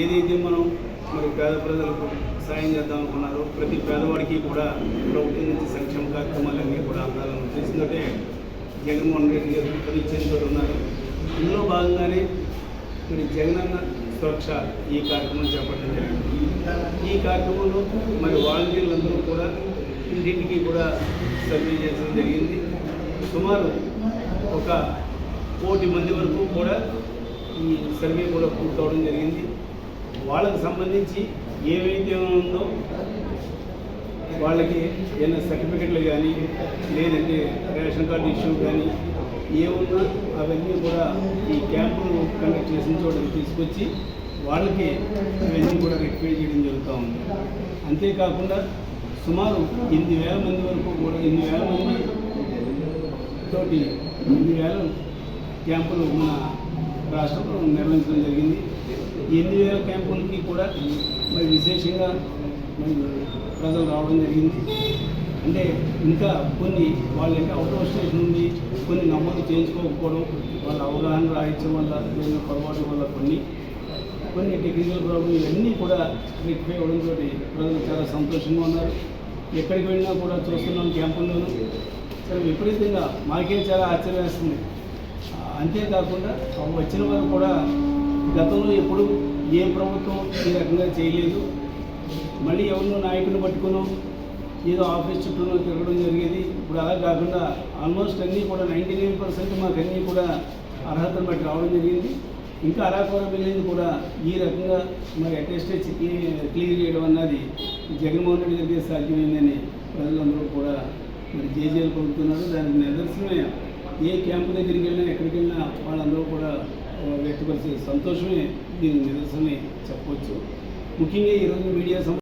ఏదైతే మనం మరి పేద ప్రజలకు సాయం చేద్దాం అనుకున్నారో ప్రతి పేదవాడికి కూడా ప్రభుత్వం నుంచి సంక్షేమ కార్యక్రమాలన్నీ కూడా అందాలని ఉద్దేశంతో జగన్మోహన్ రెడ్డి గారు పరిచయంతో ఉన్నారు. ఇందులో భాగంగానే మరి జగనన్న సురక్ష ఈ కార్యక్రమం చేపట్టడం జరిగింది. ఈ కార్యక్రమంలో మరి వాలంటీర్లందరూ కూడా ఇంటింటికి కూడా సర్వే చేయడం జరిగింది. సుమారు ఒక కోటి మంది వరకు కూడా ఈ సర్వే కూడా పూర్తవడం జరిగింది. వాళ్ళకు సంబంధించి ఏవైతే ఉందో వాళ్ళకి ఏమైనా సర్టిఫికెట్లు కానీ లేదంటే రేషన్ కార్డు ఇష్యూ కానీ ఏమున్నా అవన్నీ కూడా ఈ క్యాంపులు కండక్ట్ చేసిన చోటకి తీసుకొచ్చి వాళ్ళకి ఇవన్నీ కూడా రిక్వైర్ చేయడం జరుగుతూ ఉంది. అంతేకాకుండా సుమారు ఎనిమిది వేల మంది వరకు కూడా ఎనిమిది వేల మంది తోటి ఎనిమిది వేల క్యాంపులు మన రాష్ట్రంలో నిర్వహించడం జరిగింది. ఈ ఎనిమిది వేల క్యాంపులకి కూడా మరి విశేషంగా మరి ప్రజలు రావడం జరిగింది. అంటే ఇంకా కొన్ని వాళ్ళ ఇంకా అవుట్ ఆఫ్ స్టేషన్ నుండి కొన్ని నమోదు చేయించుకోకపోవడం వాళ్ళ అవగాహన రాయించడం వల్ల జరిగిన పొరపాటు వల్ల కొన్ని కొన్ని టెక్నికల్ ప్రాబ్లం ఇవన్నీ కూడా రెక్టిఫై అవ్వడంతో ప్రజలు చాలా సంతోషంగా ఉన్నారు. ఎక్కడికి వెళ్ళినా కూడా చూస్తున్నాం క్యాంపుల్లోనూ. చాలా విపరీతంగా మాకే చాలా ఆశ్చర్యం వేస్తుంది. అంతేకాకుండా వచ్చిన వారు కూడా గతంలో ఎప్పుడు ఏ ప్రభుత్వం ఈ రకంగా చేయలేదు. మళ్ళీ ఎవరినో నాయకుడిని పట్టుకునో ఏదో ఆఫీస్ చుట్టూనో తిరగడం జరిగేది. ఇప్పుడు అలా కాకుండా ఆల్మోస్ట్ అన్నీ కూడా నైంటీ నైన్ పర్సెంట్ మాకు అన్నీ కూడా అర్హతను బట్టి రావడం జరిగింది. ఇంకా అలా కూడా కూడా ఈ రకంగా మరి అటెస్టేజ్ క్లియర్ చేయడం అన్నది జగన్మోహన్ రెడ్డి గారికి సాధ్యమైందని ప్రజలందరూ కూడా మరి జేజేలు పొందుతున్నారు. దానికి నిదర్శనమే. ఏ క్యాంపు దగ్గరికి వెళ్ళినా ఎక్కడికి వెళ్ళినా వాళ్ళందరూ కూడా వ్యక్తపరిచే సంతోషమే దీని నిదర్శనమే చెప్పవచ్చు. ముఖ్యంగా ఈరోజు మీడియా